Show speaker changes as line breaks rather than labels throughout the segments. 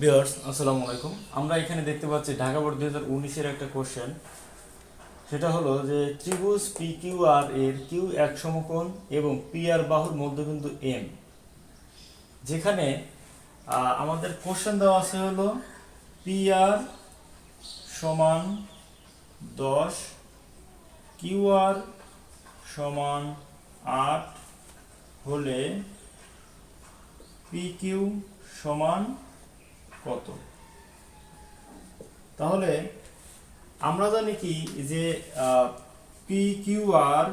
বিয়ার্স, আসসালামু আলাইকুম। আমরা এখানে দেখতে পাচ্ছি ঢাকা বোর্ড দুই হাজার উনিশের একটা কোশ্চেন। সেটা হলো যে ত্রিভুজ পি কিউ আর এর কিউ এক সমকোণ এবং পি আর বাহুর মধ্যবিন্দু এম। যেখানে আমাদের কোশ্চেন দেওয়া আছে হলো পি আর সমান দশ, কিউ আর সমান আট হলে পি কিউ সমান কত? তাহলে আমরা জানি কি যে পি কিউ আর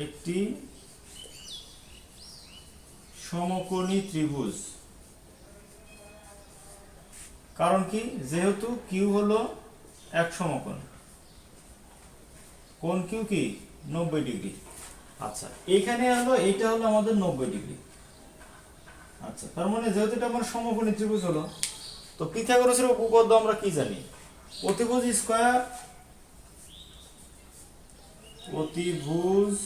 একটি সমকোণী ত্রিভুজ। কারণ কি? যেহেতু কিউ হলো এক সমকোণ। কোন কিউ কি? নব্বই ডিগ্রি। আচ্ছা এখানে হলো, এইটা হলো আমাদের নব্বই ডিগ্রি। আচ্ছা তার মানে যেহেতু এটা আমার সমকোণী ত্রিভুজ হলো তো পিথাগোরাসের উপপাদ্য আমরা কি জানি? অতিভুজ স্কয়ার অতিভুজ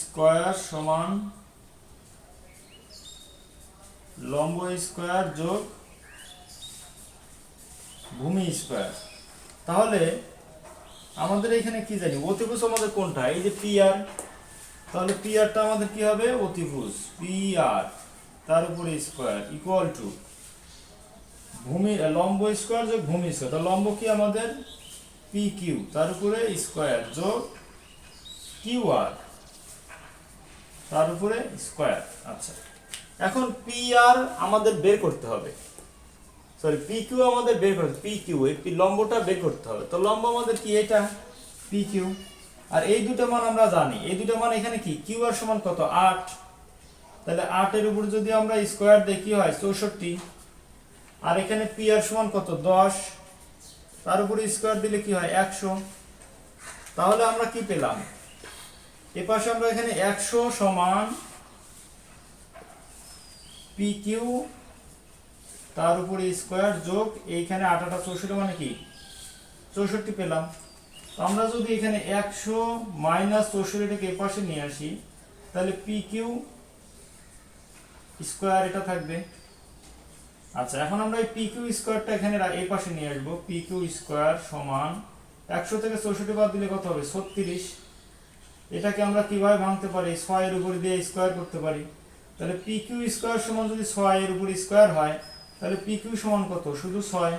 স্কয়ার সমান লম্ব স্কয়ার যোগ ভূমি স্কয়ার। তাহলে আমাদের এখানে কি জানি? অতিভুজ আমাদের কোনটা? এই যে পি তাহলে পি আরটা আমাদের কি হবে? অতিভুজ পি আর তার উপরে স্কোয়ার ইকুয়াল টু ভূমি, লম্ব স্কোয়ার যোগ ভূমি স্কোয়ার তাহলে লম্ব কি আমাদের? পি কিউ তার উপরে স্কোয়ার যোগ কিউ আর তার উপরে স্কোয়ার আচ্ছা এখন পি আর আমাদের বের করতে হবে। সরি পি কিউ আমাদের বের করতে পি কিউ এই লম্বটা বের করতে হবে। তো লম্ব আমাদের কি এটা? পি কিউ আর এই দুটো মান আমরা জানি। এই দুটো মান এখানে কি? কিউ আর সমান কত? আট। তাহলে আটের উপর যদি আমরা স্কোয়ার কি হয়? চৌষট্টি। আর এখানে পি আর সমান কত? দশ। তার উপরে স্কোয়ার দিলে কি হয়? একশো। তাহলে আমরা কি পেলাম? এ পাশে আমরা এখানে একশো সমান পি কিউ, তার উপরে স্কোয়ার যোগ, এইখানে আটাটা চৌষট্টি মানে কি? চৌষট্টি পেলাম। আমরা যদি এখানে একশো মাইনাস চৌষট্টিটাকে এ পাশে নিয়ে আসি, তাহলে পি কিউ স্কোয়ার এটা থাকবে। আচ্ছা এখন আমরা এই পি কিউ স্কোয়ারটা এখানে রা- এই পাশে নিয়ে আসব। পি কিউ স্কোয়ার সমান একশো থেকে চৌষট্টি বাদ দিলে কত হবে? ছত্রিশ। এটাকে আমরা কীভাবে ভাঙতে পারি? ছয়ের উপর দিয়ে স্কোয়ার করতে পারি। তাহলে পি কিউ স্কোয়ার সমান যদি ছয়ের উপর স্কোয়ার হয়, তাহলে পি কিউ সমান কত? শুধু ছয়।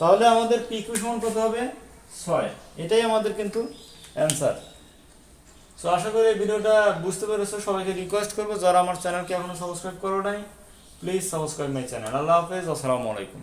তাহলে আমাদের পি কিউ সমান কত হবে? ছয়। এটাই আমাদের কিন্তু অ্যান্সার সো আশা করি ভিডিওটা বুঝতে পেরেছ। সবাইকে রিকোয়েস্ট করব। যারা আমার চ্যানেলকে এখনও সাবস্ক্রাইব করো নাই প্লিজ সাবস্ক্রাইব মাই চ্যানেল আল্লাহ হাফেজ। আসসালামু আলাইকুম।